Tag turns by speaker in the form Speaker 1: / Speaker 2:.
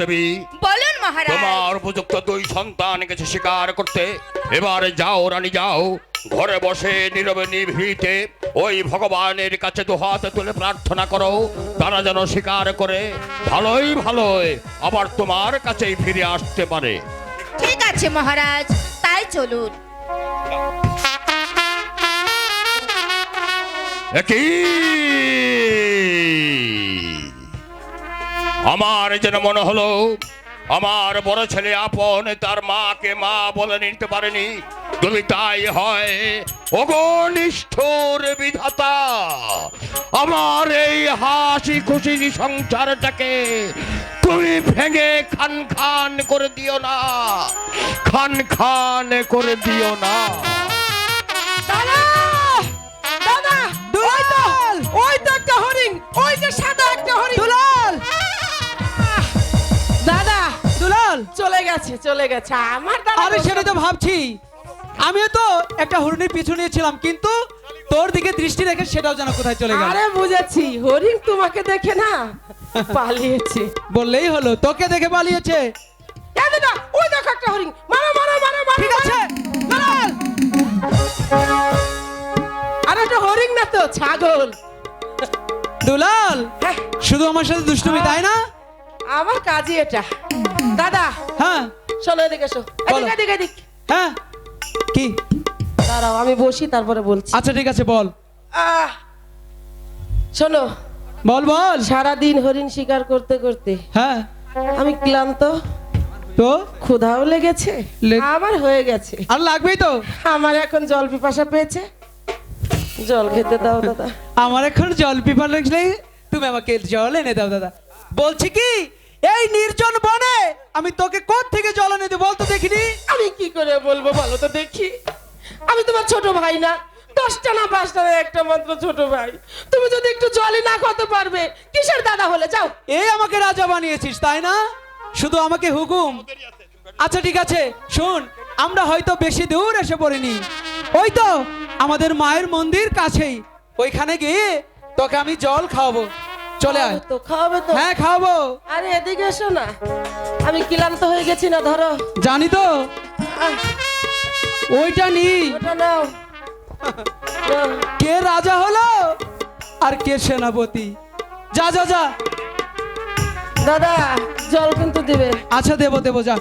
Speaker 1: দেবী
Speaker 2: বলুন মহারাজ।
Speaker 1: তোমার উপযুক্ত দুই সন্তান গেছে শিকার করতে এবার যাও রানী যাও। ঘরে বসে নীরবে নিভৃতে ওই ভগবানের কাছে দু হাতে তুলে প্রার্থনা করো তারা যেন শিকার করে। ভালোই ভালোই আবার তোমার কাছেই ফিরে আসতে পারে।
Speaker 2: ঠিক আছে মহারাজ তাই চলুন।
Speaker 1: একই আমার যেন মনে হলো, আমার বড় ছেলে আপন, তার মাকে মা বলে নিতে পারেনি। যদি তাই হয় বিধাতা, আমার এই হাসি খুশি সংসারটাকে তুমি ভেঙে খান খান করে দিও না, খান খান করে দিও না।
Speaker 3: চলে গেছে চলে গেছে। আমার
Speaker 4: আমি সেটা তো ভাবছি। আমিও তো একটা হরিণের পিছু নিয়েছিলাম কিন্তু তোর দিকে দৃষ্টি রেখে সেটাও যেন কোথায় চলে গেল।
Speaker 3: আরে বুঝেছি হরিণ তোমাকে দেখে না পালিয়েছে।
Speaker 4: বললেই হলো তোকে দেখে পালিয়েছে।
Speaker 3: এ দাদা ওই দেখো একটা হরিণ। মারো মারো মারো মারো
Speaker 4: ঠিক আছে দুলাল
Speaker 3: আরে এটা হরিণ না তো ছাগল।
Speaker 4: দুলাল
Speaker 3: হ্যাঁ,
Speaker 4: শুধু আমার সাথে দুষ্টুমি তাই না?
Speaker 3: আমার কাজই এটা। দাদা
Speaker 4: হ্যাঁ।
Speaker 3: চলো এদিকে এসো।
Speaker 4: বলো।
Speaker 3: এদিকে এদিকে এদিকে।
Speaker 4: হ্যাঁ। কি?
Speaker 3: দাঁড়াও আমি বসি তারপরে বলছি।
Speaker 4: আচ্ছা ঠিক আছে বল।
Speaker 3: আহ, শোনো।
Speaker 4: বল বল।
Speaker 3: সারাদিন হরিণ শিকার করতে করতে
Speaker 4: হ্যাঁ।
Speaker 3: আমি ক্লান্ত।
Speaker 4: তো?
Speaker 3: ক্ষুধাও লেগেছে
Speaker 4: লে-
Speaker 3: আমার হয়ে গেছে।
Speaker 4: আর লাগবেই তো।
Speaker 3: আমার এখন জল পিপাসা পেয়েছে। জল খেতে দাও দাদা।
Speaker 4: আমার এখন জল পিপার লাগলে তুমি আমাকে জল এনে দাও দাদা। বলছি কি? এই নির্জন বনে আমি তোকে কোথ থেকে জল এনে দেবো বল তো দেখিনি?
Speaker 3: আমি কি করে বলব বলো তো দেখি। আমি তোমার ছোট ভাই না। দশটা না পাঁচটা না একটা মাত্র ছোট ভাই। তুমি যদি একটু জলই না খেতে পারবে কিসের দাদা হলে? যাও।
Speaker 4: এই আমাকে রাজা বানিয়েছিস তাই না? শুধু আমাকে হুকুম। আচ্ছা ঠিক আছে শোন আমরা হয়তো বেশি দূর এসে পড়িনি। ওই তো আমাদের মায়ের মন্দির কাছেই। ওইখানে গিয়ে তোকে আমি জল খাওয়াবো। চলে আয়।
Speaker 3: তো খাওয়াবে তো।
Speaker 4: হ্যাঁ খাওয়াবো।
Speaker 3: আরে এদিকে এসো না। আমি ক্লান্ত হয়ে গেছি না ধরো।
Speaker 4: জানি তো। ওইটা নি।
Speaker 3: ওটা নাও। নাও।
Speaker 4: কে রাজা হলো? আর কে সেনাপতি? যা যা যা।
Speaker 3: দাদা জল কিন্তু দিবে।
Speaker 4: আচ্ছা দেবো দেবো যা।